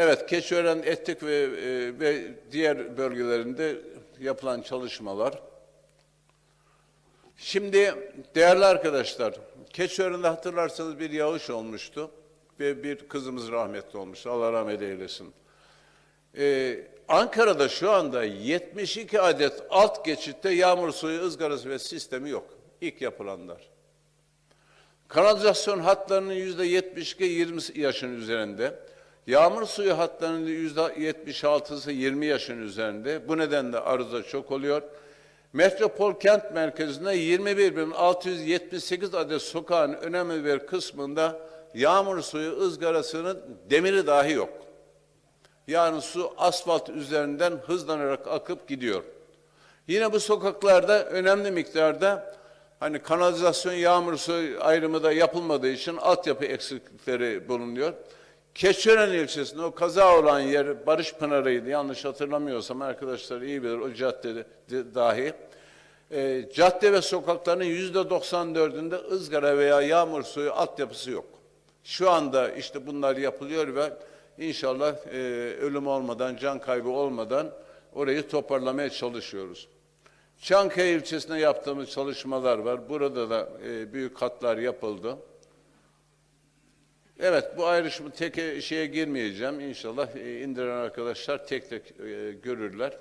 Evet, Keçiören, Ettik ve, e, ve diğer bölgelerinde yapılan çalışmalar. Şimdi değerli arkadaşlar, Keçiören'de hatırlarsanız bir yağış olmuştu ve bir kızımız rahmetli olmuştu. Allah rahmet eylesin. Ee, Ankara'da şu anda 72 adet alt geçitte yağmur suyu ızgarası ve sistemi yok. İlk yapılanlar. Kanalizasyon hatlarının yüzde 72 20 yaşın üzerinde. Yağmur suyu hatlarının yüzde 76'sı 20 yaşın üzerinde. Bu nedenle arıza çok oluyor. Metropol kent merkezinde 21.678 adet sokağın önemli bir kısmında yağmur suyu ızgarasının demiri dahi yok. Yani su asfalt üzerinden hızlanarak akıp gidiyor. Yine bu sokaklarda önemli miktarda hani kanalizasyon yağmur suyu ayrımı da yapılmadığı için altyapı eksiklikleri bulunuyor. Keçiören ilçesinde o kaza olan yer Barış Pınarı'ydı yanlış hatırlamıyorsam arkadaşlar iyi bilir o caddede de- dahi. E, cadde ve sokakların yüzde 94'ünde ızgara veya yağmur suyu altyapısı yok. Şu anda işte bunlar yapılıyor ve inşallah e, ölüm olmadan, can kaybı olmadan orayı toparlamaya çalışıyoruz. Çankaya ilçesinde yaptığımız çalışmalar var. Burada da e, büyük hatlar yapıldı. Evet, bu ayrışımı tek şeye girmeyeceğim. İnşallah e, indiren arkadaşlar tek tek e, görürler.